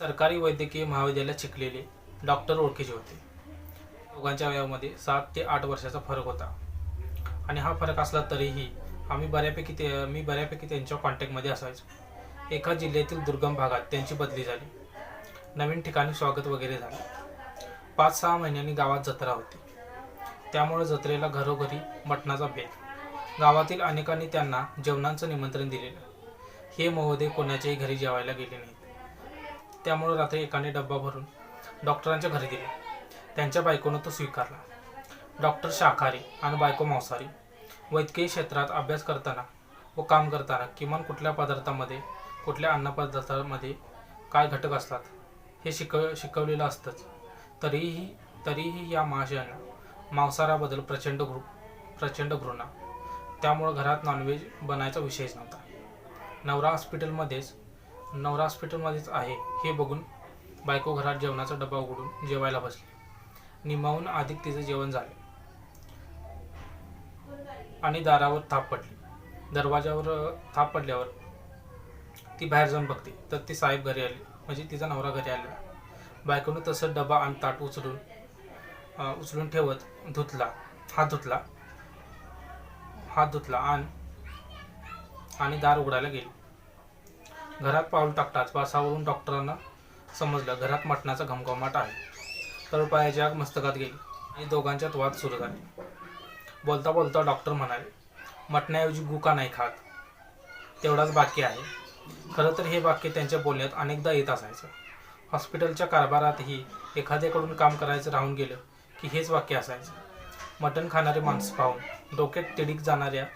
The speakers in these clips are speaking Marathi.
सरकारी वैद्यकीय महाविद्यालयात शिकलेले डॉक्टर ओळखीचे होते. दोघांच्या वयामध्ये सात ते आठ वर्षाचा फरक होता. आणि हा फरक असला तरीही आम्ही बऱ्यापैकी ते मी बऱ्यापैकी त्यांच्या कॉन्टॅक्टमध्ये असायचो. एका जिल्ह्यातील दुर्गम भागात त्यांची बदली झाली. नवीन ठिकाणी स्वागत वगैरे झाले. पाच सहा महिन्यांनी गावात जत्रा होती. त्यामुळे जत्रेला घरोघरी मटणाचा बेत. गावातील अनेकांनी त्यांना जेवणाचं निमंत्रण दिलेलं. हे महोदय कोणाच्याही घरी जेवायला गेले नाहीत. त्यामुळे रात्री एकाने डब्बा भरून डॉक्टरांच्या घरी दिले त्यांच्या बायकोनं तो स्वीकारला. डॉक्टर शाकाहारी आणि बायको मांसाहारी वैद्यकीय क्षेत्रात अभ्यास करताना व काम करताना किमान कुठल्या पदार्थामध्ये कुठल्या अन्नपदार्थामध्ये काय घटक असतात हे शिकव शिकवलेलं असतंच. तरीही तरीही या महाशयांना मांसाहाराबद्दल प्रचंड घृ प्रचंड घृणा. त्यामुळं घरात नॉनव्हेज बनायचा विषयच नव्हता. नवरा हॉस्पिटलमध्येच नवरा हॉस्पिटलमध्येच आहे हे बघून बायको घरात जेवणाचा डबा उघडून जेवायला बसली. निमावून अधिक तिचं जेवण झाले. आणि दारावर थाप पडली. दरवाजावर थाप पडल्यावर ती बाहेर जाऊन बघते. तर ती साहेब घरी आली. म्हणजे तिचा नवरा घरी आला बायकोनं तसं डबा आणि ताट उचलून उचलून ठेवत धुतला. हात धुतला. हात धुतला आणि दार उघडायला गेली. घरात पाऊल टाकताच वासावरून डॉक्टरांना समजलं घरात मटणाचा घमघमाट आहे. तळपायाची आग मस्तकात गेली. आणि दोघांच्यात वाद सुरू झाले. बोलता बोलता डॉक्टर म्हणाले मटण्याऐवजी गुका नाही खात. तेवढाच बाकी आहे. खरं तर हे वाक्य त्यांच्या बोलण्यात अनेकदा येत असायचं. हॉस्पिटलच्या कारभारातही एखाद्याकडून काम करायचं राहून गेलं की हेच वाक्य असायचं. मटण खाणारे माणसं पाहून डोक्यात तिडीक जाणाऱ्या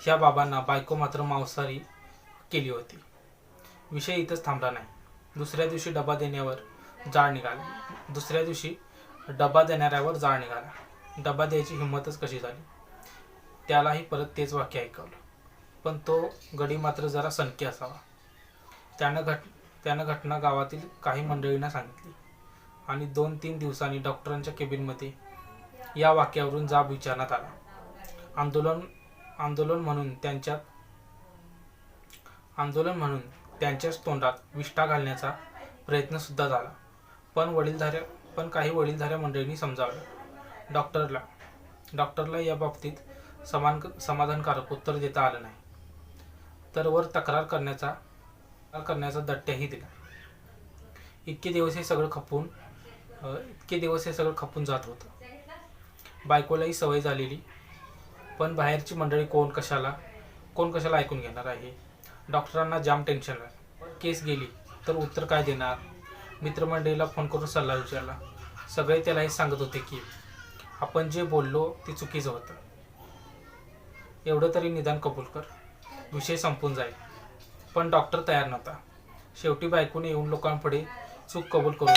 ह्या बाबांना बायको मात्र मांसाहारी केली होती. विषय इथंच थांबला नाही. दुसऱ्या दिवशी डबा देण्यावर जाळ निघाला. दुसऱ्या दिवशी डबा देणाऱ्यावर जाळ निघाला. डबा द्यायची हिंमतच कशी झाली? त्यालाही परत तेच वाक्य ऐकवलं. पण तो गडी मात्र जरा सनकी असावा. त्यानं घट त्यानं घटना गावातील काही मंडळींना सांगितली. आणि दोन तीन दिवसांनी डॉक्टरांच्या केबिनमध्ये या वाक्यावरून जाब विचारण्यात आला. आंदोलन आंदोलन म्हणून त्यांच्यात आंदोलन म्हणून त्यांच्याच तोंडात विष्ठा घालण्याचा प्रयत्नसुद्धा झाला. पण वडीलधाऱ्या पण काही वडीलधाऱ्या मंडळींनी समजावलं. डॉक्टरला डॉक्टरला या बाबतीत समान समाधानकारक उत्तर देता आलं नाही. तर वर तक्रार करण्याचा तक्रार करण्याचा दट्ट्याही दिला. इतके दिवस हे सगळं खपून इतके दिवस हे सगळं खपून जात होतं. बायकोलाही सवय झालेली. पण बाहेरची मंडळी कोण कशाला कोण कशाला ऐकून घेणार आहे? डॉक्टरांना जाम टेन्शन आहे केस गेली तर उत्तर काय देणार? मित्रमंडळीला फोन करून सल्ला विचारला. सगळे त्याला हे सांगत होते की आपण जे बोललो ते चुकीचं होतं. एवढं तरी निदान कबूल कर. विषय संपून जाईल. पण डॉक्टर तयार नव्हता. शेवटी बायकोने येऊन लोकांपुढे चूक कबूल करून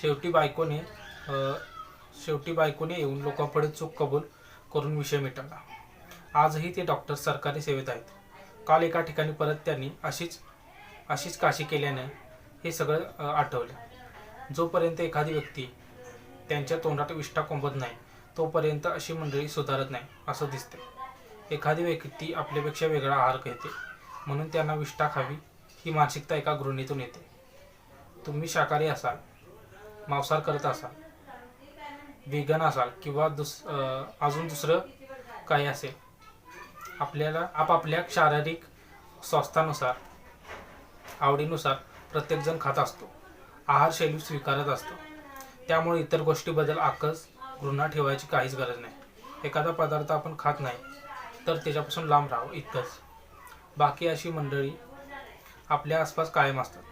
शेवटी बायकोने शेवटी बायकोने येऊन लोकांपुढे चूक कबूल करून विषय मिटवला. आजही ते डॉक्टर सरकारी सेवेत आहेत. काल एका ठिकाणी परत त्यांनी अशीच अशीच काशी केल्याने हे सगळं आठवलं. जोपर्यंत एखादी व्यक्ती त्यांच्या तोंडात विष्ठा कोंबत नाही तोपर्यंत अशी मंडळी सुधारत नाही असं दिसते एखादी व्यक्ती आपल्यापेक्षा वेगळा आहार घेते म्हणून त्यांना विष्ठा खावी ही मानसिकता एका गृहिणीतून येते. तुम्ही शाकाहारी असाल मांसाहार करत असाल वेगन असाल किंवा दुस अजून दुसरं काही असेल आपल्याला आपापल्या शारीरिक स्वास्थानुसार आवडीनुसार प्रत्येकजण खात असतो. आहारशैली स्वीकारत असतो. त्यामुळे इतर गोष्टीबद्दल आकस घृणा ठेवायची काहीच गरज नाही. एखादा पदार्थ आपण खात नाही तर त्याच्यापासून लांब राहावं इतकंच. बाकी अशी मंडळी आपल्या आसपास कायम असतात.